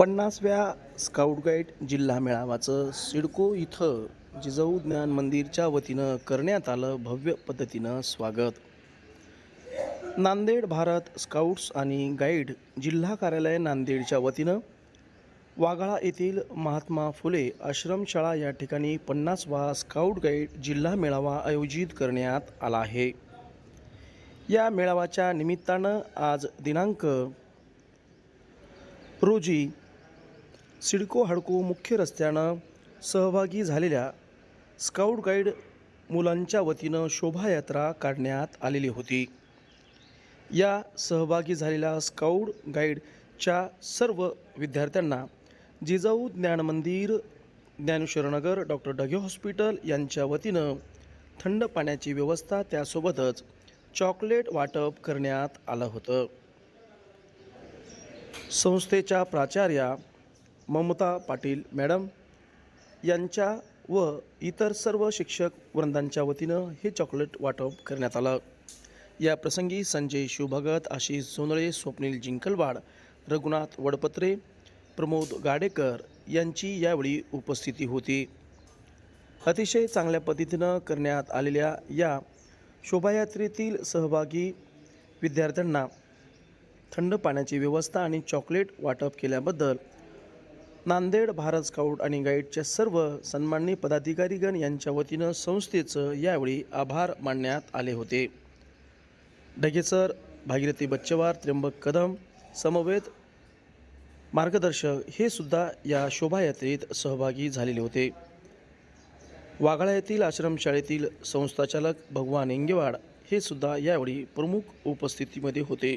पन्नासव्या scout guide जिल्हा मेळाव्याचं सिडको इथं जिजाऊ ज्ञान मंदिरच्या वतीनं करण्यात आलं भव्य पद्धतीनं स्वागत. नांदेड भारत स्काउट्स आणि गाईड जिल्हा कार्यालय नांदेडच्या वतीनं वाघाळा येथील महात्मा फुले आश्रमशाळा या ठिकाणी पन्नासवा स्काउट गाईड जिल्हा मेळावा आयोजित करण्यात आला आहे. या मेळाव्याच्या निमित्तानं आज दिनांक रोजी सिडको हडको मुख्य रस्त्यानं सहभागी झालेल्या स्काउट गाईड मुलांच्या वतीनं शोभायात्रा काढण्यात आलेली होती. या सहभागी झालेल्या स्काउट गाईडच्या सर्व विद्यार्थ्यांना जिजाऊ ज्ञान मंदिर ज्ञानेश्वरनगर डॉक्टर डगे हॉस्पिटल यांच्या वतीनं थंड पाण्याची व्यवस्था त्यासोबतच चॉकलेट वाटप करण्यात आलं होतं. संस्थेच्या प्राचार्या ममता पाटील मॅडम यांच्या व इतर सर्व शिक्षक वृंदांच्या वतीनं हे चॉकलेट वाटप करण्यात आलं. या प्रसंगी संजय शिवभगत आशिष सोनळे स्वप्नील जिंकलवाड रघुनाथ वडपत्रे प्रमोद गाडेकर यांची यावेळी उपस्थिती होती. अतिशय चांगल्या पद्धतीनं करण्यात आलेल्या या शोभायात्रेतील सहभागी विद्यार्थ्यांना थंड पाण्याची व्यवस्था आणि चॉकलेट वाटप केल्याबद्दल नांदेड भारत स्काउट आणि गाईडच्या सर्व सन्माननीय पदाधिकारीगण यांच्या वतीनं संस्थेचं यावेळी आभार मानण्यात आले होते. ढगेसर भागीरथी बच्चवार त्र्यंबक कदम समवेत मार्गदर्शक हे सुद्धा या शोभायात्रेत सहभागी झालेले होते. वाघाळा येथील आश्रमशाळेतील संस्थाचालक भगवान इंगेवाड हे सुद्धा यावेळी प्रमुख उपस्थितीमध्ये होते.